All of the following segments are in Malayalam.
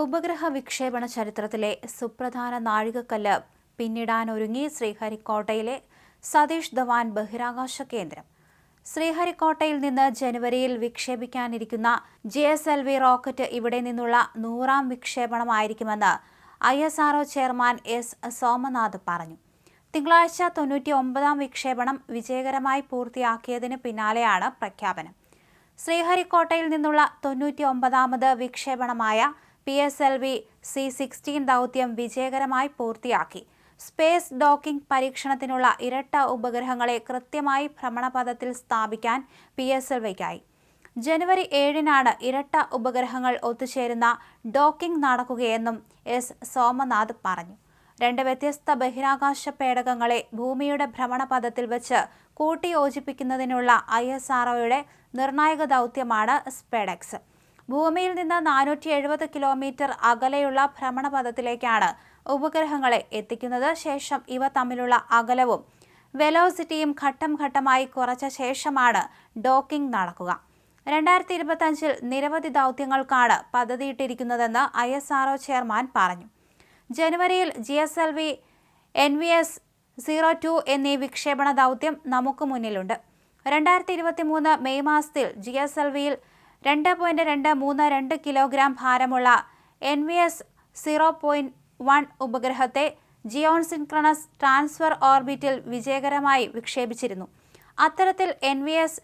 ഉപഗ്രഹ വിക്ഷേപണ ചരിത്രത്തിലെ സുപ്രധാന നാഴികക്കല്ല് പിന്നിടാനൊരുങ്ങി ശ്രീഹരിക്കോട്ടയിലെ സതീഷ് ധവാൻ ബഹിരാകാശ കേന്ദ്രം. ശ്രീഹരിക്കോട്ടയിൽ നിന്ന് ജനുവരിയിൽ വിക്ഷേപിക്കാനിരിക്കുന്ന G S L V rocket ഇവിടെ നിന്നുള്ള നൂറാം വിക്ഷേപണമായിരിക്കുമെന്ന് I S R O chairman S Somanath പറഞ്ഞു. തിങ്കളാഴ്ച തൊണ്ണൂറ്റി ഒമ്പതാം വിക്ഷേപണം വിജയകരമായി പൂർത്തിയാക്കിയതിന് പിന്നാലെയാണ് പ്രഖ്യാപനം. ശ്രീഹരിക്കോട്ടയിൽ നിന്നുള്ള തൊണ്ണൂറ്റി ഒമ്പതാമത് വിക്ഷേപണമായ P S L V C sixteen ദൗത്യം വിജയകരമായി പൂർത്തിയാക്കി. സ്പേസ് ഡോക്കിംഗ് പരീക്ഷണത്തിനുള്ള ഇരട്ട ഉപഗ്രഹങ്ങളെ കൃത്യമായി ഭ്രമണപഥത്തിൽ സ്ഥാപിക്കാൻ പി എസ് എൽ വിക്കായി. ജനുവരി ഏഴിനാണ് ഇരട്ട ഉപഗ്രഹങ്ങൾ ഒത്തുചേരുന്ന ഡോക്കിംഗ് നടക്കുകയെന്നും എസ്. സോമനാഥ് പറഞ്ഞു. രണ്ട് വ്യത്യസ്ത ബഹിരാകാശ പേടകങ്ങളെ ഭൂമിയുടെ ഭ്രമണപഥത്തിൽ വെച്ച് കൂട്ടിയോജിപ്പിക്കുന്നതിനുള്ള ഐ എസ് ആർഒയുടെ നിർണായക ദൗത്യമാണ് സ്പെഡെക്സ്. ഭൂമിയിൽ നിന്ന് നാനൂറ്റി എഴുപത് കിലോമീറ്റർ അകലെയുള്ള ഭ്രമണപഥത്തിലേക്കാണ് ഉപഗ്രഹങ്ങളെ എത്തിക്കുന്നത്. ശേഷം ഇവ തമ്മിലുള്ള അകലവും വെലോസിറ്റിയും ഘട്ടം ഘട്ടമായി കുറച്ച ശേഷമാണ് ഡോക്കിംഗ് നടക്കുക. രണ്ടായിരത്തി ഇരുപത്തഞ്ചിൽ നിരവധി ദൗത്യങ്ങൾക്കാണ് പദ്ധതിയിട്ടിരിക്കുന്നതെന്ന് I S R O chairman പറഞ്ഞു. ജനുവരിയിൽ G S L V N V S zero two എന്നീ വിക്ഷേപണ ദൗത്യം നമുക്ക് മുന്നിലുണ്ട്. രണ്ടായിരത്തി ഇരുപത്തി മൂന്ന് മെയ് മാസത്തിൽ ജി എസ് എൽ വിയിൽ രണ്ട് പോയിന്റ് രണ്ട് മൂന്ന് രണ്ട് കിലോഗ്രാം ഭാരമുള്ള N V S zero point one ഉപഗ്രഹത്തെ geosynchronous transfer ഓർബിറ്റിൽ വിജയകരമായി വിക്ഷേപിച്ചിരുന്നു. അത്തരത്തിൽ എൻ വി എസ്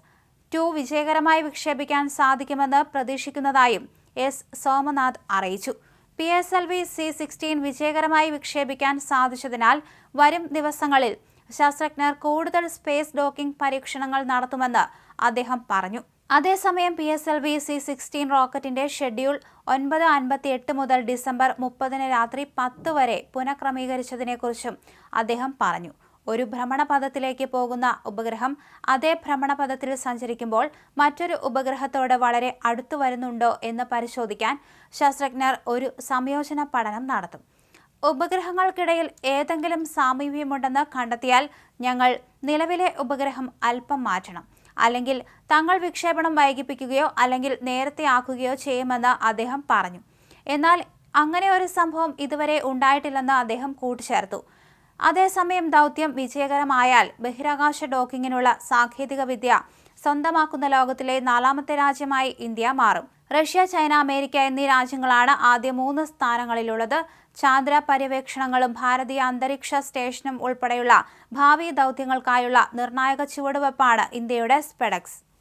ടു വിജയകരമായി വിക്ഷേപിക്കാൻ സാധിക്കുമെന്ന് പ്രതീക്ഷിക്കുന്നതായും എസ് സോമനാഥ് അറിയിച്ചു. P S L V C sixteen വിജയകരമായി വിക്ഷേപിക്കാൻ സാധിച്ചതിനാൽ വരും ദിവസങ്ങളിൽ ശാസ്ത്രജ്ഞർ കൂടുതൽ സ്പേസ് ഡോക്കിംഗ് പരീക്ഷണങ്ങൾ നടത്തുമെന്ന് അദ്ദേഹം പറഞ്ഞു. അതേസമയം P S L V C sixteen റോക്കറ്റിന്റെ schedule ഒൻപത് അൻപത്തി എട്ട് മുതൽ ഡിസംബർ മുപ്പതിന് രാത്രി പത്ത് വരെ പുനഃക്രമീകരിച്ചതിനെക്കുറിച്ചും അദ്ദേഹം പറഞ്ഞു. ഒരു ഭ്രമണപഥത്തിലേക്ക് പോകുന്ന ഉപഗ്രഹം അതേ ഭ്രമണപഥത്തിൽ സഞ്ചരിക്കുമ്പോൾ മറ്റൊരു ഉപഗ്രഹത്തോട് വളരെ അടുത്തു വരുന്നുണ്ടോ എന്ന് പരിശോധിക്കാൻ ശാസ്ത്രജ്ഞർ ഒരു സംയോജന പഠനം നടത്തും. ഉപഗ്രഹങ്ങൾക്കിടയിൽ ഏതെങ്കിലും സാമീപ്യമുണ്ടെന്ന് കണ്ടെത്തിയാൽ ഞങ്ങൾ നിലവിലെ ഉപഗ്രഹം അല്പം മാറ്റണം. അല്ലെങ്കിൽ തങ്ങൾ വിക്ഷേപണം വൈകിപ്പിക്കുകയോ അല്ലെങ്കിൽ നേരത്തെ ആക്കുകയോ ചെയ്യുമെന്ന് അദ്ദേഹം പറഞ്ഞു. എന്നാൽ അങ്ങനെ ഒരു സംഭവം ഇതുവരെ ഉണ്ടായിട്ടില്ലെന്ന് അദ്ദേഹം കൂട്ടിച്ചേർത്തു. അതേസമയം ദൗത്യം വിജയകരമായാൽ ബഹിരാകാശ ഡോക്കിങ്ങിനുള്ള സാങ്കേതികവിദ്യ സ്വന്തമാക്കുന്ന ലോകത്തിലെ നാലാമത്തെ രാജ്യമായി ഇന്ത്യ മാറും. റഷ്യ ചൈന അമേരിക്ക എന്നീ രാജ്യങ്ങളാണ് ആദ്യ മൂന്ന് സ്ഥാനങ്ങളിലുള്ളത്. ചാന്ദ്ര പര്യവേക്ഷണങ്ങളും ഭാരതീയ അന്തരീക്ഷ സ്റ്റേഷനും ഉൾപ്പെടെയുള്ള ഭാവി ദൗത്യങ്ങൾക്കായുള്ള നിർണായക ചുവടുവെപ്പാണ് ഇന്ത്യയുടെ സ്പെഡക്സ്.